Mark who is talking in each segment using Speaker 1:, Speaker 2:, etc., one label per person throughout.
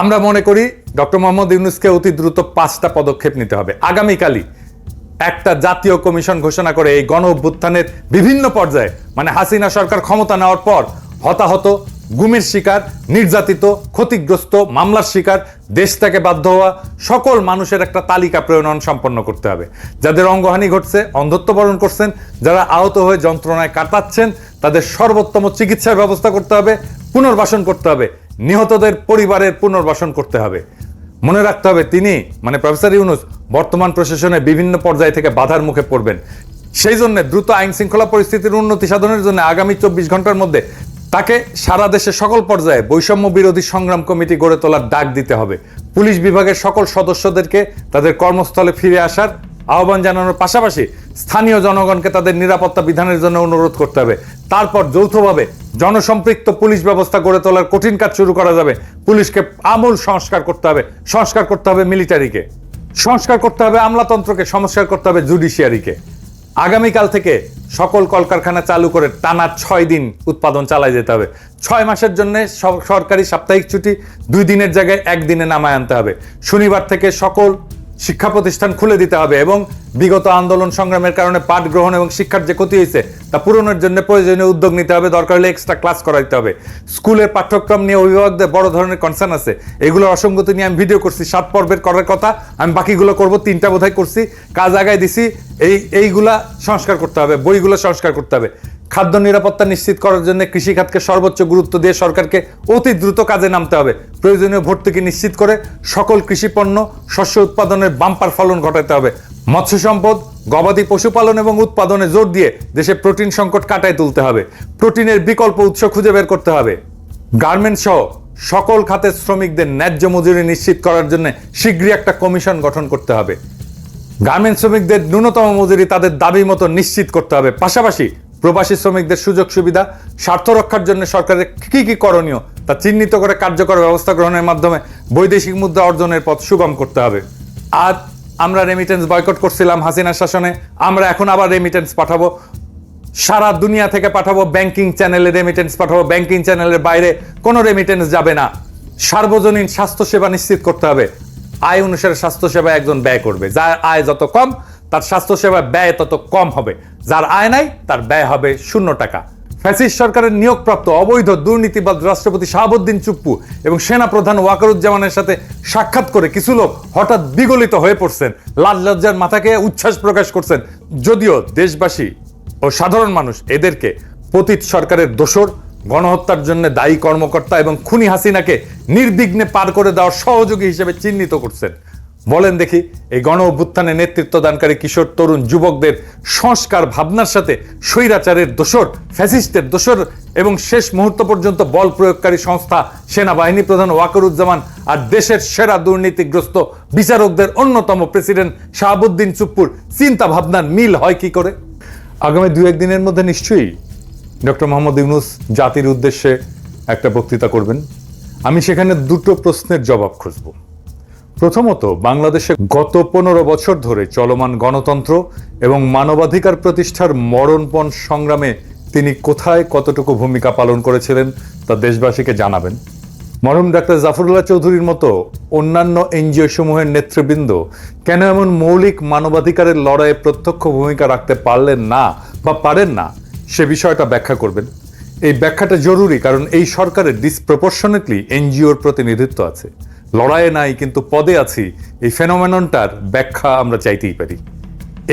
Speaker 1: আমরা মনে করি ডক্টর মোহাম্মদ ইউনুসকে অতি দ্রুত পাঁচটা পদক্ষেপ নিতে হবে। আগামীকালই একটা জাতীয় কমিশন ঘোষণা করে এই গণ অভ্যুত্থানের বিভিন্ন পর্যায়ে মানে হাসিনা সরকার ক্ষমতা নেওয়ার পর হতাহত, গুমের শিকার, নির্যাতিত, ক্ষতিগ্রস্ত, মামলার শিকার, দেশ থেকে বাধ্য হওয়া সকল মানুষের একটা তালিকা প্রণয়ন সম্পন্ন করতে হবে। যাদের অঙ্গহানি ঘটছে অন্ধত্ব বরণ করছেন, যারা আহত হয়ে যন্ত্রণায় কাটাচ্ছেন, তাদের সর্বোত্তম চিকিৎসার ব্যবস্থা করতে হবে, পুনর্বাসন করতে হবে। নিহতদের পরিবারের পুনর্বাসন করতে হবে। মনে রাখতে হবে তিনি মানে প্রফেসর ইউনুস, বর্তমান প্রশাসনের বিভিন্ন পর্যায় থেকে বাধার মুখে পড়বেন। সেই জন্য দ্রুত আইন শৃঙ্খলা পরিস্থিতির উন্নতি সাধনের জন্য আগামী চব্বিশ ঘণ্টার মধ্যে তাকে সারা দেশে সকল পর্যায়ে বৈষম্য বিরোধী সংগ্রাম কমিটি গড়ে তোলার ডাক দিতে হবে। পুলিশ বিভাগের সকল সদস্যদেরকে তাদের কর্মস্থলে ফিরে আসার আহ্বান জানানোর পাশাপাশি স্থানীয় জনগণকে তাদের নিরাপত্তা বিধানের জন্য অনুরোধ করতে হবে। তারপর যৌথভাবে জনসম্পৃক্ত পুলিশ ব্যবস্থা গড়ে তোলার কঠিন কাজ শুরু করা যাবে। পুলিশকে আমূল সংস্কার করতে হবে। সংস্কার করতে হবে মিলিটারিকে। সংস্কার করতে হবে আমলাতন্ত্রকে। সংস্কার করতে হবে জুডিশিয়ারিকে। আগামীকাল থেকে সকল কলকারখানা চালু করে টানা ছয় দিন উৎপাদন চালাই যেতে হবে। ছয় মাসের জন্য সরকারি সাপ্তাহিক ছুটি। দুই দিনের জায়গায় একদিনে নামায় আনতে হবে। শনিবার থেকে সকল শিক্ষা প্রতিষ্ঠান খুলে দিতে হবে এবং বিগত আন্দোলন সংগ্রামের কারণে পাঠ গ্রহণ এবং শিক্ষার যে ক্ষতি হয়েছে, তা পূরণের জন্য প্রয়োজনীয় উদ্যোগ নিতে হবে। দরকার হলে এক্সট্রা ক্লাস করাইতে হবে। স্কুলের পাঠ্যক্রম নিয়ে অভিভাবকদের বড় ধরনের কনসার্ন আছে। এগুলো অসঙ্গতি নিয়ে আমি ভিডিও করছি। সাত পর্বের করার কথা। আমি বাকিগুলো করব। তিনটা বোধহয় করছি। কাজ আগায় দিছি। এই, এইগুলা সংস্কার করতে হবে। বইগুলো সংস্কার করতে হবে। খাদ্য নিরাপত্তা নিশ্চিত করার জন্য কৃষিখাতকে সর্বোচ্চ গুরুত্ব দিয়ে সরকারকে অতি দ্রুত কাজে নামতে হবে। প্রয়োজনীয় ভর্তুকি নিশ্চিত করে সকল কৃষি পণ্য, শস্য উৎপাদনের বাম্পার ফলন ঘটাতে হবে। মৎস্য সম্পদ, গবাদি পশুপালন এবং উৎপাদনে জোর দিয়ে দেশে প্রোটিন সংকট কাটায় তুলতে হবে। প্রোটিনের বিকল্প উৎস খুঁজে বের করতে হবে। গার্মেন্টস সহ সকল খাতের শ্রমিকদের ন্যায্য মজুরি নিশ্চিত করার জন্য শীঘ্রই একটা কমিশন গঠন করতে হবে। গার্মেন্ট শ্রমিকদের ন্যূনতম মজুরি তাদের দাবি মতো নিশ্চিত করতে হবে। পাশাপাশি প্রবাসী শ্রমিকদের সুযোগ সুবিধা, স্বার্থ রক্ষার জন্য সরকারের কি কি করণীয় তা চিহ্নিত করে কার্যকর ব্যবস্থা গ্রহণের মাধ্যমে বৈদেশিক মুদ্রা অর্জনের পথ সুগম করতে হবে। আর আমরা রেমিটেন্স বয়কট করছিলাম হাসিনার শাসনে, আমরা এখন আবার রেমিটেন্স পাঠাবো। সারা দুনিয়া থেকে পাঠাবো ব্যাংকিং চ্যানেলে রেমিটেন্স পাঠাবো ব্যাংকিং চ্যানেলের বাইরে। কোনো রেমিটেন্স যাবে না। সার্বজনীন স্বাস্থ্যসেবা নিশ্চিত করতে হবে। আয় অনুসারে স্বাস্থ্যসেবা একজন ব্যয় করবে। যার আয় যত কম তার স্বাস্থ্যসেবা ব্যয় তত কম হবে। যার আয় নাই, তার ব্যয় হবে শূন্য টাকা। ফ্যাসিস্ট সরকারের নিয়োগপ্রাপ্ত অবৈধ দুর্নীতিবাদ রাষ্ট্রপতি শাহাবুদ্দিন চুপ্পু এবং সেনা প্রধান ওয়াকারুজ্জামানের সাথে সাক্ষাৎ করে কিছু লোক হঠাৎ বিগলিত হয়ে পড়ছেন লাল লজ্জার মাথাকে উচ্ছ্বাস প্রকাশ করছেন। যদিও দেশবাসী ও সাধারণ মানুষ এদেরকে পতিত সরকারের দোসর গণহত্যার জন্য দায়ী কর্মকর্তা এবং খুনি হাসিনাকে নির্বিঘ্নে পার করে দেওয়ার সহযোগী হিসেবে চিহ্নিত করছেন। বলেন দেখি, এই গণ অভ্যুত্থানে নেতৃত্ব দানকারী কিশোর তরুণ যুবকদের সংস্কার ভাবনার সাথে স্বৈরাচারের দোসর ফ্যাসিস্টের দোসর এবং শেষ মুহূর্ত পর্যন্ত বল প্রয়োগকারী সংস্থা সেনাবাহিনী প্রধান ওয়াকরুজ্জামান আর দেশের সেরা দুর্নীতিগ্রস্ত বিচারকদের অন্যতম প্রেসিডেন্ট শাহাবুদ্দিন চুপ্পুর চিন্তা ভাবনার মিল হয় কি করে? আগামী দু একদিনের মধ্যে নিশ্চয়ই ডক্টর মোহাম্মদ ইউনুস জাতির উদ্দেশ্যে একটা বক্তৃতা করবেন। আমি সেখানে দুটো প্রশ্নের জবাব খুঁজব। প্রথমত, বাংলাদেশে গত পনেরো বছর ধরে চলমান গণতন্ত্র এবং মানবাধিকার প্রতিষ্ঠার মরণপণ সংগ্রামে তিনি কোথায় কতটুকু ভূমিকা পালন করেছিলেন তা দেশবাসীকে জানাবেন। মরহুম ডাক্তার জাফরুল্লাহ চৌধুরীর মতো অন্যান্য এনজিও সমূহের নেতৃবৃন্দ কেন এমন মৌলিক মানবাধিকারের লড়াইয়ে প্রত্যক্ষ ভূমিকা রাখতে পারলেন না বা পারেন না, সে বিষয়টা ব্যাখ্যা করবেন। এই ব্যাখ্যাটা জরুরি কারণ এই সরকারের ডিসপ্রপোর্শনেটলি এনজিওর প্রতিনিধিত্ব আছে। লড়াইয়ে নাই, কিন্তু পদে আছি। এই ফেনোমেননটার ব্যাখ্যা আমরা চাইতেই পারি।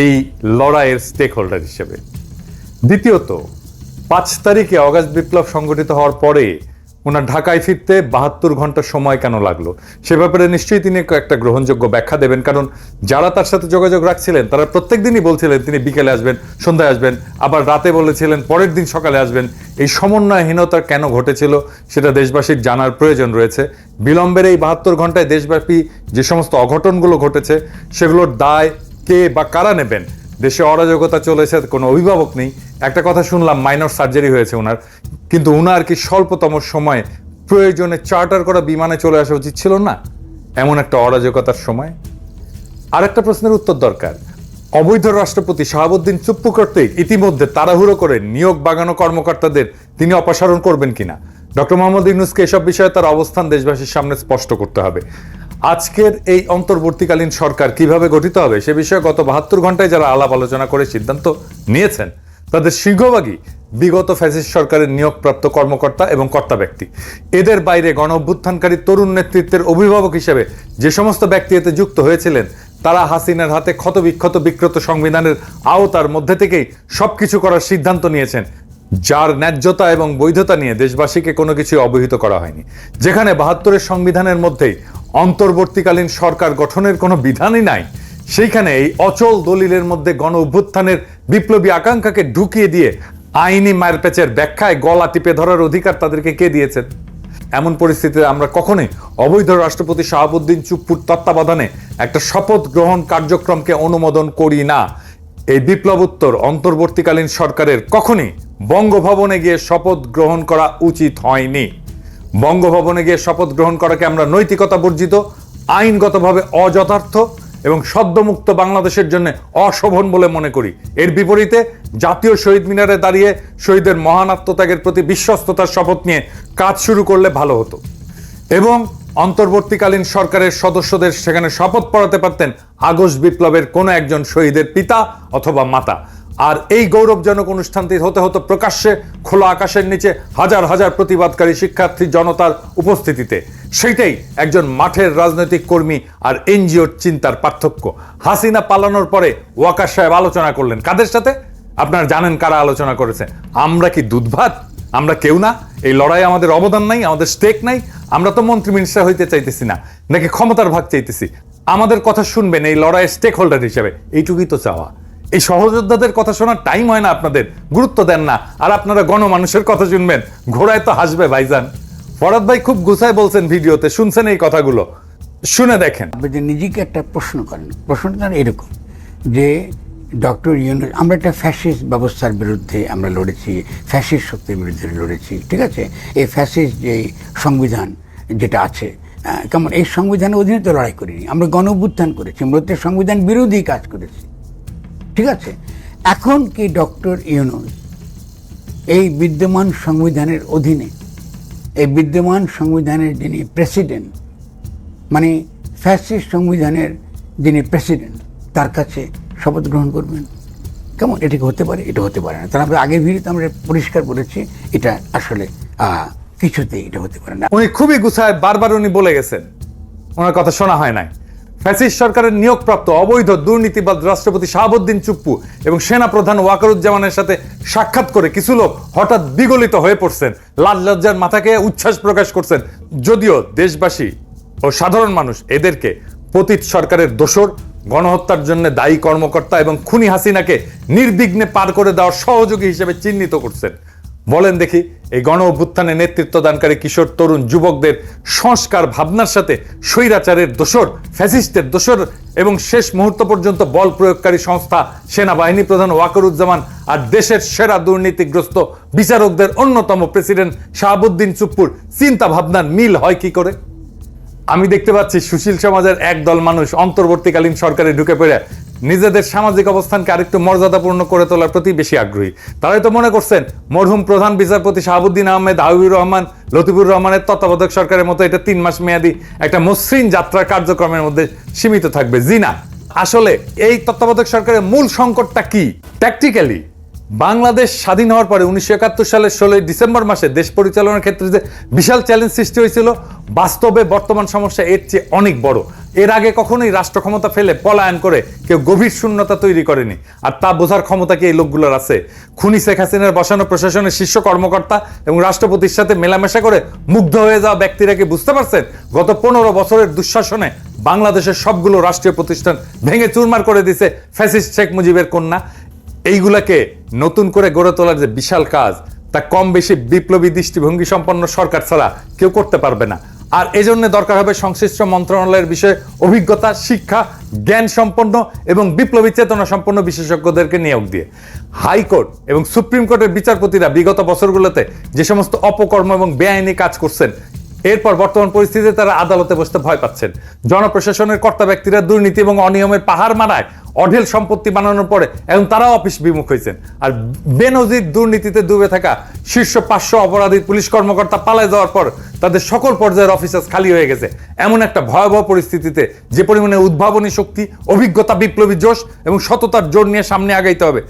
Speaker 1: এই লড়াইয়ের স্টেক হোল্ডার হিসেবে। দ্বিতীয়ত, পাঁচ তারিখে অগাস্ট বিপ্লব সংগঠিত হওয়ার পরে ওনার ঢাকায় ফিরতে বাহাত্তর ঘণ্টা সময় কেন লাগল? সে ব্যাপারে নিশ্চয়ই তিনি একটা গ্রহণযোগ্য ব্যাখ্যা দেবেন। কারণ যারা তার সাথে যোগাযোগ রাখছিলেন, তারা প্রত্যেক দিনই বলছিলেন, তিনি বিকেলে আসবেন, সন্ধ্যায় আসবেন, আবার রাতে বলেছিলেন, পরের দিন সকালে আসবেন। এই সমন্বয়হীনতা কেন ঘটেছিল সেটা দেশবাসীর জানার প্রয়োজন রয়েছে। বিলম্বের এই বাহাত্তর ঘন্টায় দেশব্যাপী যে সমস্ত অঘটনগুলো ঘটেছে, সেগুলোর দায় কে বা কারা নেবেন? দেশে অরাজকতা চলেছে, কোনো অভিভাবক নেই। একটা কথা শুনলাম, মাইনর সার্জারি হয়েছে ওনার। কিন্তু ওনার কি স্বল্পতম সময়ে প্রয়োজনে চার্টার করা বিমানে চলে আসা উচিত ছিল না? এমন একটা অরাজকতার সময়? আর একটা প্রশ্নের উত্তর দরকার। অবৈধ রাষ্ট্রপতি শাহাবুদ্দিন চুপ্পু কর্তৃক ইতিমধ্যে তাড়াহুড়ো করে নিয়োগ বাগানো কর্মকর্তাদের তিনি অপসারণ করবেন কিনা? ডক্টর মোহাম্মদ ইউনুসকে এসব বিষয়ে তার অবস্থান দেশবাসীর সামনে স্পষ্ট করতে হবে। আজকের এই অন্তর্বর্তীকালীন সরকার কীভাবে গঠিত হবে সে বিষয়ে গত বাহাত্তর ঘন্টায় যারা আলাপ আলোচনা করে সিদ্ধান্ত নিয়েছেন তাদের সিংহভাগই বিগত ফ্যাসিস্ট সরকারের নিয়োগপ্রাপ্ত কর্মকর্তা এবং কর্তা ব্যক্তি। এদের বাইরে গণ অভ্যুত্থানকারী তরুণ নেতৃত্বের অভিভাবক হিসেবে যে সমস্ত ব্যক্তি এতে যুক্ত হয়েছিলেন, তারা হাসিনার হাতে ক্ষতবিক্ষত বিক্রত সংবিধানের আওতার মধ্যে থেকেই সব কিছু করার সিদ্ধান্ত নিয়েছেন, যার ন্যায্যতা এবং বৈধতা নিয়ে দেশবাসীকে কোনো কিছু অবহিত করা হয়নি। যেখানে বাহাত্তরের সংবিধানের মধ্যেই অন্তর্বর্তীকালীন সরকার গঠনের কোনো বিধানই নাই, সেইখানে এই অচল দলিলের মধ্যে গণ অভ্যুত্থানের বিপ্লবী আকাঙ্ক্ষাকে ঢুকিয়ে দিয়ে আইনি মায়ের পেচের ব্যাখ্যায় গলা টিপে ধরার অধিকার তাদেরকে কে দিয়েছেন? এমন পরিস্থিতিতে আমরা কখনোই অবৈধ রাষ্ট্রপতি শাহাবুদ্দিন চুপ্পুর তত্ত্বাবধানে একটা শপথ গ্রহণ কার্যক্রমকে অনুমোদন করি না। এই বিপ্লবোত্তর অন্তর্বর্তীকালীন সরকারের কখনই বঙ্গভবনে গিয়ে শপথ গ্রহণ করা উচিত হয়নি। বঙ্গভবনে গিয়ে শপথ গ্রহণ করাকে আমরা নৈতিকতা বর্জিত, আইনগতভাবে অযথার্থ এবং সদ্যমুক্ত বাংলাদেশের জন্য অশোভন বলে মনে করি। এর বিপরীতে জাতীয় শহীদ মিনারে দাঁড়িয়ে শহীদের মহান আত্মত্যাগের প্রতি বিশ্বস্ততার শপথ নিয়ে কাজ শুরু করলে ভালো হতো। এবং অন্তর্বর্তীকালীন সরকারের সদস্যদের সেখানে শপথ পড়াতে পারতেন আগস্ট বিপ্লবের কোনো একজন শহীদের পিতা অথবা মাতা। আর এই গৌরবজনক অনুষ্ঠানটি হতে হতো প্রকাশ্যে খোলা আকাশের নিচে হাজার হাজার প্রতিবাদকারী শিক্ষার্থী জনতার উপস্থিতিতে। সেইটাই একজন মাঠের রাজনৈতিক কর্মী আর এনজিওর চিন্তার পার্থক্য। হাসিনা পালানোর পরে ওয়াকার সাহেব আলোচনা করলেন। কাদের সাথে? আপনারা জানেন কারা আলোচনা করেছে। আমরা কি দুধভাত? আমরা কেউ না? এই লড়াই আমাদের অবদান নাই, আমাদের স্টেক নাই। আমরা তো মন্ত্রী মিনিস্টার হইতে চাইতেছি না, নাকি ক্ষমতার ভাগ চাইতেছি। আমাদের কথা শুনবেন এই লড়াইয়ের স্টেক হোল্ডার হিসেবে। এইটুকুই তো চাওয়া। এই সহযোদ্ধাদের কথা শোনার টাইম হয় না আপনাদের, গুরুত্ব দেন না। আর আপনারা গণমানুষের কথা শুনবেন। ঘোড়ায় তো হাসবে ভাইজান। ফরাদ ভাই খুব গুছায় বলছেন ভিডিওতে, শুনছেন এই কথাগুলো। শুনে দেখেন।
Speaker 2: আপনি যে নিজেকে একটা প্রশ্ন করেন, প্রশ্নটা এরকম, যে ডক্টর ইউনুস, আমরা একটা ফ্যাসিস্ট ব্যবস্থার বিরুদ্ধে আমরা লড়েছি ফ্যাসিস্ট শক্তির বিরুদ্ধে লড়েছি, ঠিক আছে? এই ফ্যাসিস্ট যে সংবিধান যেটা আছে কেমন? এই সংবিধানের অধীনে তো লড়াই করিনি। আমরা গণ করেছি, আমরা সংবিধান বিরোধী কাজ করেছি। ঠিক আছে? এখন কি ডক্টর ইউনুস এই বিদ্যমান সংবিধানের অধীনে, এই বিদ্যমান সংবিধানের যিনি প্রেসিডেন্ট মানে ফ্যাসিস্ট সংবিধানের যিনি প্রেসিডেন্ট, তার কাছে শপথ গ্রহণ করবেন? কেমন? এটি হতে পারে? এটা হতে পারে না। তার আমরা আগের ভিডিওতে আমরা পরিষ্কার করেছি এটা আসলে কিছুতেই এটা হতে পারে না।
Speaker 1: উনি খুবই গুছায় বারবার উনি বলে গেছেন। ওনার কথা শোনা হয় নাই। ফ্যাসিস্ট সরকারের নিয়োগপ্রাপ্ত অবৈধ দুর্নীতিবাদ রাষ্ট্রপতি শাহাবুদ্দিন চুপ্পু এবং সেনা প্রধান ওয়াকারুজ্জামানের সাথে সাক্ষাৎ করে কিছু লোক হঠাৎ বিগলিত হয়ে পড়ছেন লাল লজ্জার মাথাকে উচ্ছ্বাস প্রকাশ করছেন। যদিও দেশবাসী ও সাধারণ মানুষ এদেরকে পতিত সরকারের দোসর গণহত্যার জন্য দায়ী কর্মকর্তা এবং খুনি হাসিনাকে নির্বিঘ্নে পার করে দেওয়ার সহযোগী হিসেবে চিহ্নিত করছেন। বলেন দেখি, এই গণ অভ্যুত্থানে নেতৃত্ব দানকারী কিশোর তরুণ যুবকদের সংস্কার ভাবনার সাথে স্বৈরাচারের দোসর ফ্যাসিস্টের দোসর এবং শেষ মুহূর্ত পর্যন্ত বল প্রয়োগকারী সংস্থা সেনাবাহিনী প্রধান ওয়াকরুজ্জামান আর দেশের সেরা দুর্নীতিগ্রস্ত বিচারকদের অন্যতম প্রেসিডেন্ট শাহাবুদ্দিন চুপ্পুর চিন্তা ভাবনার মিল হয় কি করে? আমি দেখতে পাচ্ছি সুশীল সমাজের একদল মানুষ অন্তর্বর্তীকালীন সরকারে ঢুকে পড়ে। নিজেদের সামাজিক অবস্থানকে আরেকটু মর্যাদাপূর্ণ করে তোলার প্রতি বেশি আগ্রহী। তারাই তো মনে করছেন, মরহুম প্রধান বিচারপতি শাহাবুদ্দিন আহমেদ হাবিবুর রহমান, লতিফুর রহমানের তত্ত্বাবধায়ক সরকারের মতো এটা তিন মাস মেয়াদি একটা মসৃণ যাত্রার কার্যক্রমের মধ্যে সীমিত থাকবে। জি না, আসলে এই তত্ত্বাবধায়ক সরকারের মূল সংকটটা কি? ট্যাকটিক্যালি বাংলাদেশ স্বাধীন হওয়ার পরে উনিশশো একাত্তর সালের ষোলোই ডিসেম্বর মাসে দেশ পরিচালনার ক্ষেত্রে যে বিশাল চ্যালেঞ্জ সৃষ্টি হয়েছিল, বাস্তবে বর্তমান সমস্যা এর চেয়ে অনেক বড়। এর আগে কখনোই রাষ্ট্র ক্ষমতা ফেলে পলায়ন করে কেউ গভীর শূন্যতা তৈরি করেনি, আর তা বোঝার ক্ষমতা কি এই লোকগুলোর আছে? খুনি শেখ হাসিনার বসানো প্রশাসনের শীর্ষ কর্মকর্তা এবং রাষ্ট্রপতির সাথে মেলামেশা করে মুগ্ধ হয়ে যাওয়া ব্যক্তিরা কি বুঝতে পারছেন? গত পনেরো বছরের দুঃশাসনে বাংলাদেশের সবগুলো রাষ্ট্রীয় প্রতিষ্ঠান ভেঙে চুরমার করে দিছে ফ্যাসিস্ট শেখ মুজিবের কন্যা। এইগুলাকে নতুন করে গড়ে তোলার যে বিশাল কাজ, তা কম বেশি বিপ্লবী দৃষ্টিভঙ্গি সম্পন্ন সরকার ছাড়া কেউ করতে পারবে না। আর এজন্য দরকার হবে সংশ্লিষ্ট মন্ত্রণালয়ের বিষয়ে অভিজ্ঞতা, শিক্ষা, জ্ঞান সম্পন্ন এবং বিপ্লবী চেতনা সম্পন্ন বিশেষজ্ঞদেরকে নিয়োগ দিয়ে। হাইকোর্ট এবং সুপ্রিম কোর্টের বিচারপতিরা বিগত বছরগুলোতে যে সমস্ত অপকর্ম এবং বেআইনি কাজ করছেন, এরপর বর্তমান পরিস্থিতিতে তারা আদালতে বসতে ভয় পাচ্ছেন। জনপ্রশাসনের কর্তা ব্যক্তিরা দুর্নীতি এবং অনিয়মের পাহাড় মানায় অঢেল সম্পত্তি বানানোর পরে এখন তারাও অফিস বিমুখ হয়েছেন। আর বেনজির দুর্নীতিতে ডুবে থাকা শীর্ষ পাঁচশো অপরাধী পুলিশ কর্মকর্তা পালায় যাওয়ার পর তাদের সকল পর্যায়ের অফিসার্স খালি হয়ে গেছে। এমন একটা ভয়াবহ পরিস্থিতিতে যে পরিমাণে উদ্ভাবনী শক্তি, অভিজ্ঞতা, বিপ্লবী জোশ এবং সততার জোর নিয়ে সামনে আগাইতে হবে।